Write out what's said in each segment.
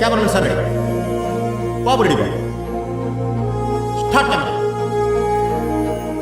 Cameraman sir. Ready బాబు ready బాబు start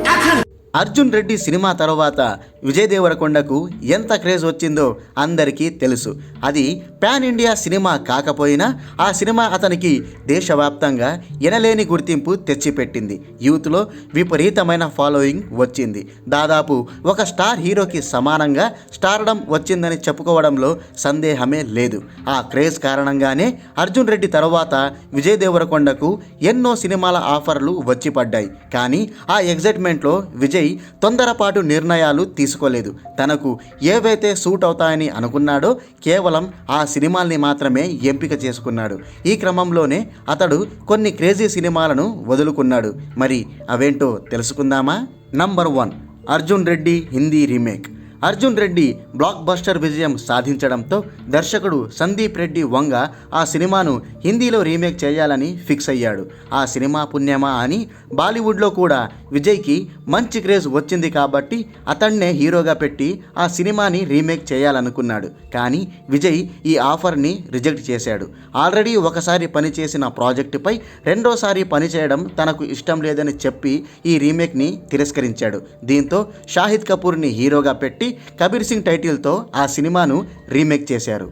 action. Arjun Reddy cinema తర్వాత విజయ్ దేవరకొండకు ఎంత క్రేజ్ వచ్చిందో అందరికీ తెలుసు. అది పాన్ ఇండియా సినిమా కాకపోయినా ఆ సినిమా అతనికి దేశవ్యాప్తంగా ఎనలేని గుర్తింపు తెచ్చిపెట్టింది. యూత్లో విపరీతమైన ఫాలోయింగ్ వచ్చింది. దాదాపు ఒక స్టార్ హీరోకి సమానంగా స్టార్డం వచ్చిందని చెప్పుకోవడంలో సందేహమే లేదు. ఆ క్రేజ్ కారణంగానే అర్జున్ రెడ్డి తర్వాత విజయ్ దేవరకొండకు ఎన్నో సినిమాల ఆఫర్లు వచ్చి పడ్డాయి. కానీ ఆ ఎగ్జైట్మెంట్లో విజయ్ తొందరపాటు నిర్ణయాలు తీసుకోలేదు. తనకు ఏవైతే సూట్ అవుతాయని అనుకున్నాడో కేవలం ఆ సినిమాల్ని మాత్రమే ఎంపిక చేసుకున్నాడు. ఈ క్రమంలోనే అతడు కొన్ని క్రేజీ సినిమాలను వదులుకున్నాడు. మరి అవేంటో తెలుసుకుందామా? Number one. Arjun Reddy Hindi remake. Arjun Reddy blockbuster విజయం సాధించడంతో దర్శకుడు సందీప్ రెడ్డి వంగ ఆ సినిమాను హిందీలో రీమేక్ చేయాలని ఫిక్స్ అయ్యాడు. ఆ సినిమా పుణ్యమా అని బాలీవుడ్లో కూడా విజయ్కి మంచి క్రేజ్ వచ్చింది కాబట్టి అతన్నే హీరోగా పెట్టి ఆ సినిమాని రీమేక్ చేయాలనుకున్నాడు. కానీ విజయ్ ఈ ఆఫర్ని రిజెక్ట్ చేశాడు. ఆల్రెడీ ఒకసారి పనిచేసిన ప్రాజెక్టుపై రెండోసారి పనిచేయడం తనకు ఇష్టం లేదని చెప్పి ఈ రీమేక్ని తిరస్కరించాడు. దీంతో షాహిద్ కపూర్ని హీరోగా పెట్టి కబీర్ సింగ్ టైటిల్తో ఆ సినిమాను రీమేక్ చేశారు.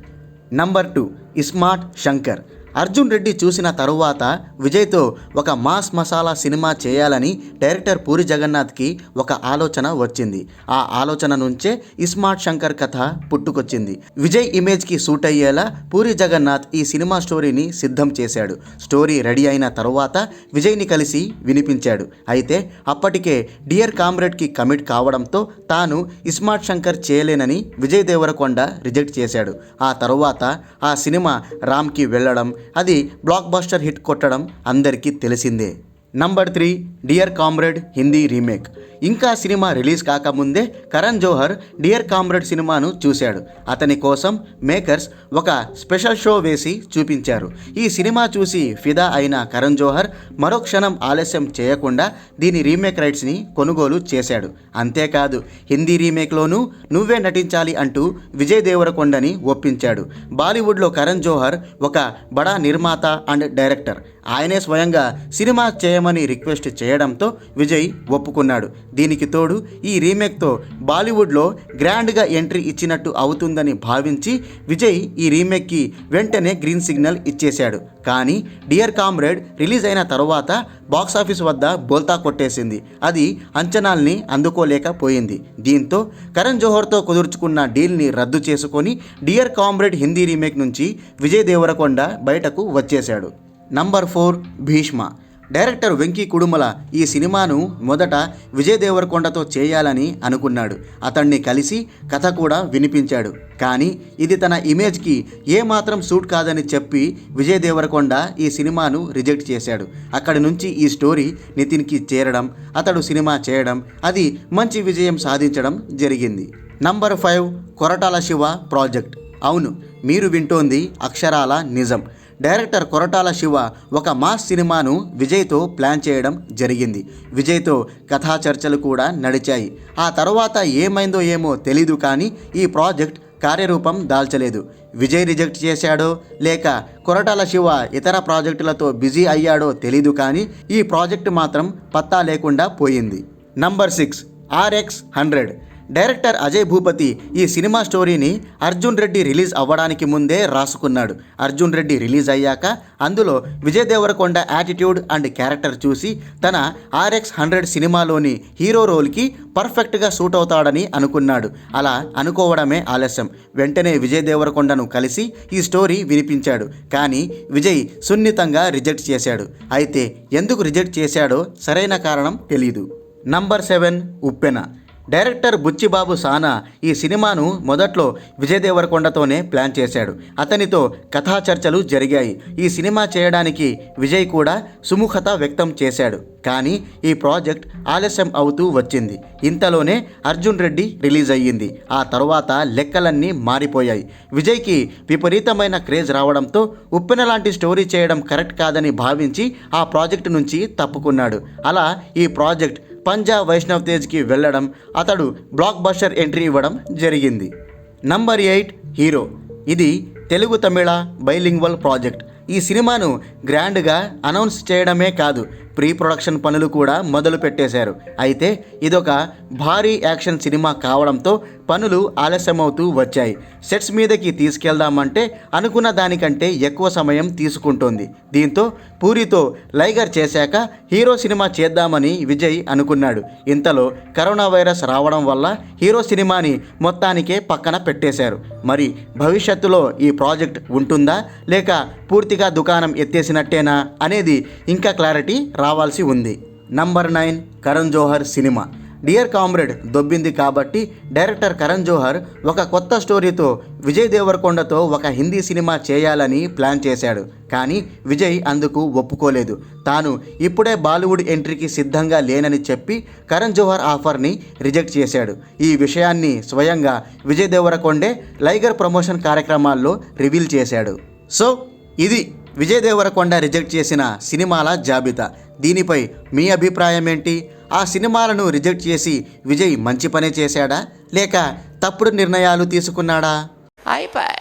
Number two iSmart Shankar. Arjun Reddy చూసిన తరువాత విజయ్తో ఒక మాస్ మసాలా సినిమా చేయాలని డైరెక్టర్ పూరి జగన్నాథ్కి ఒక ఆలోచన వచ్చింది. ఆ ఆలోచన నుంచే ఇస్మార్ట్ శంకర్ కథ పుట్టుకొచ్చింది. విజయ్ ఇమేజ్కి సూట్ అయ్యేలా పూరి జగన్నాథ్ ఈ సినిమా స్టోరీని సిద్ధం చేశాడు. స్టోరీ రెడీ అయిన తరువాత విజయ్ని కలిసి వినిపించాడు. అయితే అప్పటికే డియర్ కామ్రేడ్కి కమిట్ కావడంతో తాను ఇస్మార్ట్ శంకర్ చేయలేనని విజయ్ దేవరకొండ రిజెక్ట్ చేశాడు. ఆ తరువాత ఆ సినిమా రామ్కి వెళ్ళడం అది బ్లాక్ బస్టర్ హిట్ కొట్టడం అందరికీ తెలిసిందే. Number three dear comrade Hindi remake ఇంకా సినిమా రిలీజ్ కాకముందే కరణ్ జోహర్ డియర్ కామ్రేడ్ సినిమాను చూశాడు. అతని కోసం మేకర్స్ ఒక స్పెషల్ షో వేసి చూపించారు. ఈ సినిమా చూసి ఫిదా అయిన కరణ్ జోహర్ మరో క్షణం ఆలస్యం చేయకుండా దీని రీమేక్ రైట్స్ని కొనుగోలు చేశాడు. అంతేకాదు హిందీ రీమేక్లోనూ నువ్వే నటించాలి అంటూ విజయ్ దేవరకొండని ఒప్పించాడు. బాలీవుడ్లో కరణ్ జోహర్ ఒక బడా నిర్మాత అండ్ డైరెక్టర్. ఆయనే స్వయంగా సినిమా చేయమని రిక్వెస్ట్ చేయడంతో విజయ్ ఒప్పుకున్నాడు. దీనికి తోడు ఈ రీమేక్తో బాలీవుడ్లో గ్రాండ్గా ఎంట్రీ ఇచ్చినట్టు అవుతుందని భావించి విజయ్ ఈ రీమేక్కి వెంటనే గ్రీన్ సిగ్నల్ ఇచ్చేశాడు. కానీ డియర్ కామ్రేడ్ రిలీజ్ అయిన తరువాత బాక్సాఫీస్ వద్ద బోల్తా కొట్టేసింది. అది అంచనాల్ని అందుకోలేకపోయింది దీంతో కరణ్ జోహర్తో కుదుర్చుకున్న డీల్ని రద్దు చేసుకొని డియర్ కామ్రేడ్ హిందీ రీమేక్ నుంచి విజయ్ దేవరకొండ బయటకు వచ్చేశాడు. Number four Bheeshma. Director Venky Kudumula ఈ సినిమాను మొదట విజయ్ దేవరకొండతో చేయాలని అనుకున్నాడు. అతన్ని కలిసి కథ కూడా వినిపించాడు. కానీ ఇది తన ఇమేజ్కి ఏమాత్రం సూట్ కాదని చెప్పి విజయ్ దేవరకొండ ఈ సినిమాను రిజెక్ట్ చేశాడు. అక్కడి నుంచి ఈ స్టోరీ నితిన్కి చేరడం అతడు సినిమా చేయడం అది మంచి విజయం సాధించడం జరిగింది. Number five Koratala Siva project. అవును మీరు వింటోంది అక్షరాల నిజం. డైరెక్టర్ కొరటాల శివ ఒక మాస్ సినిమాను విజయ్తో ప్లాన్ చేయడం జరిగింది. విజయ్తో కథా చర్చలు కూడా నడిచాయి. ఆ తర్వాత ఏమైందో ఏమో తెలీదు కానీ ఈ ప్రాజెక్ట్ కార్యరూపం దాల్చలేదు. విజయ్ రిజెక్ట్ చేశాడో లేక కొరటాల శివ ఇతర ప్రాజెక్టులతో బిజీ అయ్యాడో తెలీదు కానీ ఈ ప్రాజెక్టు మాత్రం పత్తా లేకుండా పోయింది. Number six RX hundred. Director Ajay Bhupathi ఈ సినిమా స్టోరీని అర్జున్ రెడ్డి రిలీజ్ అవ్వడానికి ముందే రాసుకున్నాడు. అర్జున్ రెడ్డి రిలీజ్ అయ్యాక అందులో Vijay Deverakonda attitude and character చూసి తన ఆర్ఎక్స్ హండ్రెడ్ సినిమాలోని హీరో రోల్కి పర్ఫెక్ట్గా సూట్ అవుతాడని అనుకున్నాడు. అలా అనుకోవడమే ఆలస్యం. వెంటనే విజయ్ దేవరకొండను కలిసి ఈ స్టోరీ వినిపించాడు. కానీ విజయ్ సున్నితంగా రిజెక్ట్ చేశాడు. అయితే ఎందుకు రిజెక్ట్ చేశాడో సరైన కారణం తెలియదు number seven Uppena. Director Buchi Babu Sana ఈ సినిమాను మొదట్లో విజయ్ దేవరకొండతోనే ప్లాన్ చేశాడు. అతనితో కథా చర్చలు జరిగాయి. ఈ సినిమా చేయడానికి విజయ్ కూడా సుముఖత వ్యక్తం చేశాడు. కానీ ఈ ప్రాజెక్ట్ ఆలస్యం అవుతూ వచ్చింది. ఇంతలోనే అర్జున్ రెడ్డి రిలీజ్ అయ్యింది. ఆ తర్వాత లెక్కలన్నీ మారిపోయాయి. విజయ్కి విపరీతమైన క్రేజ్ రావడంతో ఉప్పెన లాంటి స్టోరీ చేయడం కరెక్ట్ కాదని భావించి ఆ ప్రాజెక్టు నుంచి తప్పుకున్నాడు. అలా ఈ ప్రాజెక్ట్ పంజాబ్ వైష్ణవ్ తేజ్కి వెళ్ళడం అతడు బ్లాక్ బస్టర్ ఎంట్రీ ఇవ్వడం జరిగింది. Number eight hero. ఇది తెలుగు తమిళ బైలింగ్వల్ ప్రాజెక్ట్. ఈ సినిమాను గ్రాండ్గా అనౌన్స్ చేయడమే కాదు ప్రీ ప్రొడక్షన్ పనులు కూడా మొదలు పెట్టేశారు. అయితే ఇదొక భారీ యాక్షన్ సినిమా కావడంతో పనులు ఆలస్యమవుతూ వచ్చాయి. సెట్స్ మీదకి తీసుకెళ్దామంటే అనుకున్న దానికంటే ఎక్కువ సమయం తీసుకుంటోంది. దీంతో పూరితో లైగర్ చేశాక హీరో సినిమా చేద్దామని విజయ్ అనుకున్నాడు. ఇంతలో కరోనా వైరస్ రావడం వల్ల హీరో సినిమాని మొత్తానికే పక్కన పెట్టేశారు. మరి భవిష్యత్తులో ఈ ప్రాజెక్ట్ ఉంటుందా? లేక పూర్తిగా దుకాణం ఎత్తేసినట్టేనా? అనేది ఇంకా క్లారిటీ రావాల్సి ఉంది. Number nine Karan Johar cinema. Dear comrade దొబ్బింది కాబట్టి డైరెక్టర్ కరణ్ జోహర్ ఒక కొత్త స్టోరీతో విజయ్ దేవరకొండతో ఒక హిందీ సినిమా చేయాలని ప్లాన్ చేశాడు. కానీ విజయ్ అందుకు ఒప్పుకోలేదు. తాను ఇప్పుడే బాలీవుడ్ ఎంట్రీకి సిద్ధంగా లేనని చెప్పి కరణ్ జోహర్ ఆఫర్ని రిజెక్ట్ చేశాడు. ఈ విషయాన్ని స్వయంగా విజయ్ దేవరకొండే లైగర్ ప్రమోషన్ కార్యక్రమాల్లో రివీల్ చేశాడు. సో ఇది విజయ్ దేవరకొండ రిజెక్ట్ చేసిన సినిమాల జాబితా. దీనిపై మీ అభిప్రాయం ఏంటి ఆ సినిమాలను రిజెక్ట్ చేసి విజయ్ మంచి పనే చేశాడా? లేక తప్పుడు నిర్ణయాలు తీసుకున్నాడా? అయిపోయి